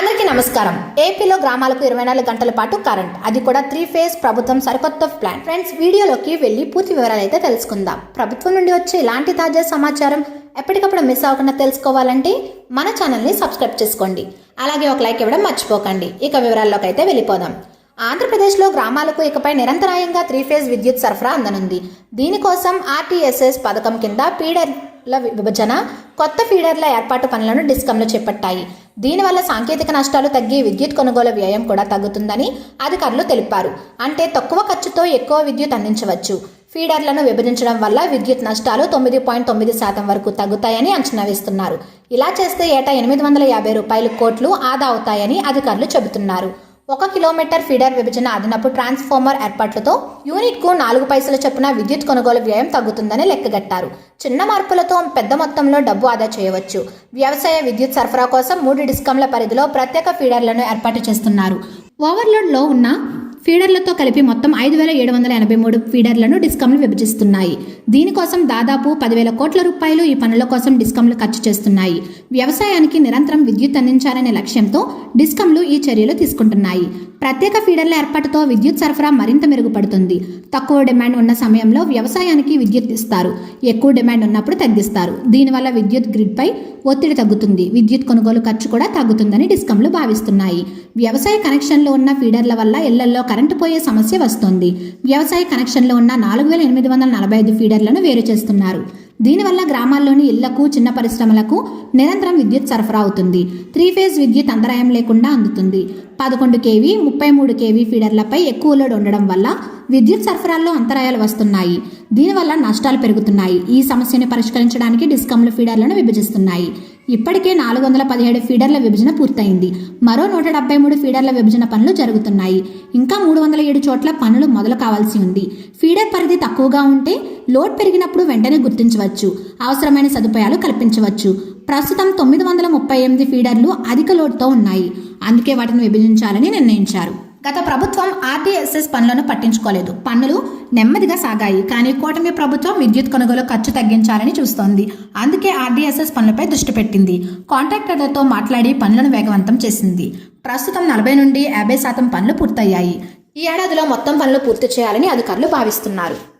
అందరికీ నమస్కారం. ఏపీలో గ్రామాలకు ఇరవై నాలుగు గంటల పాటు కరెంట్. అది కూడా త్రీ ఫేజ్ ప్రభుత్వం సరికొత్త ప్లాన్. ఫ్రెండ్స్ వీడియోలోకి వెళ్ళి పూర్తి వివరాలు అయితే తెలుసుకుందాం. ప్రభుత్వం నుండి వచ్చే ఇలాంటి తాజా సమాచారం ఎప్పటికప్పుడు మిస్ అవ్వకుండా తెలుసుకోవాలంటే మన ఛానల్ని సబ్స్క్రైబ్ చేసుకోండి. అలాగే ఒక లైక్ ఇవ్వడం మర్చిపోకండి. ఇక వివరాల్లోకి అయితే వెళ్ళిపోదాం. ఆంధ్రప్రదేశ్లో గ్రామాలకు ఇకపై నిరంతరాయంగా త్రీ ఫేజ్ విద్యుత్ సరఫరా అందనుంది. దీనికోసం ఆర్టీఎస్ఎస్ పథకం కింద ఫీడర్ల విభజన కొత్త ఫీడర్ల ఏర్పాటు పనులను డిస్కంలు చేపట్టాయి. దీనివల్ల సాంకేతిక నష్టాలు తగ్గి విద్యుత్ కొనుగోలు వ్యయం కూడా తగ్గుతుందని అధికారులు తెలిపారు. అంటే తక్కువ ఖర్చుతో ఎక్కువ విద్యుత్ అందించవచ్చు. ఫీడర్లను విభజించడం వల్ల విద్యుత్ నష్టాలు తొమ్మిది పాయింట్ తొమ్మిది శాతం వరకు తగ్గుతాయని అంచనా వేస్తున్నారు. ఇలా చేస్తే ఏటా ఎనిమిది వందల యాభై రూపాయలు కోట్లు ఆదా అవుతాయని అధికారులు చెబుతున్నారు. ఒక కిలోమీటర్ ఫీడర్ విభజన అదనపు ట్రాన్స్ఫార్మర్ ఏర్పాట్లతో యూనిట్కు నాలుగు పైసల చొప్పున విద్యుత్ కొనుగోలు వ్యయం తగ్గుతుందని లెక్కగట్టారు. చిన్న మార్పులతో పెద్ద మొత్తంలో డబ్బు ఆదా చేయవచ్చు. వ్యవసాయ విద్యుత్ సరఫరా కోసం మూడు డిస్కంల పరిధిలో ప్రత్యేక ఫీడర్లను ఏర్పాటు చేస్తున్నారు. ఓవర్లోడ్లో ఉన్న ఫీడర్లతో కలిపి మొత్తం ఐదు వేల ఏడు వందల ఎనభై మూడు ఫీడర్లను డిస్కంలు విభజిస్తున్నాయి. దీనికోసం దాదాపు పదివేల కోట్ల రూపాయలు ఈ పనుల కోసం డిస్కంలు ఖర్చు చేస్తున్నాయి. వ్యవసాయానికి నిరంతరం విద్యుత్ అందించాలనే లక్ష్యంతో డిస్కంలు ఈ చర్యలు తీసుకుంటున్నాయి. ప్రత్యేక ఫీడర్ల ఏర్పాటుతో విద్యుత్ సరఫరా మరింత మెరుగుపడుతుంది. తక్కువ డిమాండ్ ఉన్న సమయంలో వ్యవసాయానికి విద్యుత్ ఇస్తారు. ఎక్కువ డిమాండ్ ఉన్నప్పుడు తగ్గిస్తారు. దీనివల్ల విద్యుత్ గ్రిడ్పై ఒత్తిడి తగ్గుతుంది. విద్యుత్ కొనుగోలు ఖర్చు కూడా తగ్గుతుందని డిస్కంలు భావిస్తున్నాయి. వ్యవసాయ కనెక్షన్లో ఉన్న ఫీడర్ల వల్ల ఇళ్ళలో కరెంటు పోయే సమస్య వస్తుంది. వ్యవసాయ కనెక్షన్లో ఉన్న నాలుగు వేల ఎనిమిది వందల నలభై ఐదు ఫీడర్లను వేరు చేస్తున్నారు. దీనివల్ల గ్రామాల్లోని ఇళ్ళకు చిన్న పరిశ్రమలకు నిరంతరం విద్యుత్ సరఫరా అవుతుంది. త్రీ ఫేజ్ విద్యుత్ అంతరాయం లేకుండా అందుతుంది. పదకొండు కేవీ ముప్పై మూడు కేవీ ఫీడర్లపై ఎక్కువ లోడ్ ఉండడం వల్ల విద్యుత్ సరఫరాల్లో అంతరాయాలు వస్తున్నాయి. దీనివల్ల నష్టాలు పెరుగుతున్నాయి. ఈ సమస్యను పరిష్కరించడానికి డిస్కంలు ఫీడర్లను విభజిస్తున్నాయి. ఇప్పటికే నాలుగు వందల పదిహేడు ఫీడర్ల విభజన పూర్తయింది. మరో నూట డెబ్బై మూడు ఫీడర్ల విభజన పనులు జరుగుతున్నాయి. ఇంకా మూడు వందల ఏడు చోట్ల పనులు మొదలు కావాల్సి ఉంది. ఫీడర్ పరిధి తక్కువగా ఉంటే లోడ్ పెరిగినప్పుడు వెంటనే గుర్తించవచ్చు. అవసరమైన సదుపాయాలు కల్పించవచ్చు. ప్రస్తుతం తొమ్మిది వందల ముప్పై ఎనిమిది ఫీడర్లు అధిక లోడ్తో ఉన్నాయి. అందుకే వాటిని విభజించాలని నిర్ణయించారు. గత ప్రభుత్వం ఆర్టీఎస్ఎస్ పనులను పట్టించుకోలేదు. పన్నులు నెమ్మదిగా సాగాయి. కానీ కూటమి ప్రభుత్వం విద్యుత్ కొనుగోలు ఖర్చు తగ్గించాలని చూస్తోంది. అందుకే ఆర్డీఎస్ఎస్ పనులపై దృష్టి పెట్టింది. కాంట్రాక్టర్లతో మాట్లాడి పనులను వేగవంతం చేసింది. ప్రస్తుతం నలభై నుండి యాభై శాతం పనులు పూర్తయ్యాయి. ఈ ఏడాదిలో మొత్తం పనులు పూర్తి చేయాలని అధికారులు భావిస్తున్నారు.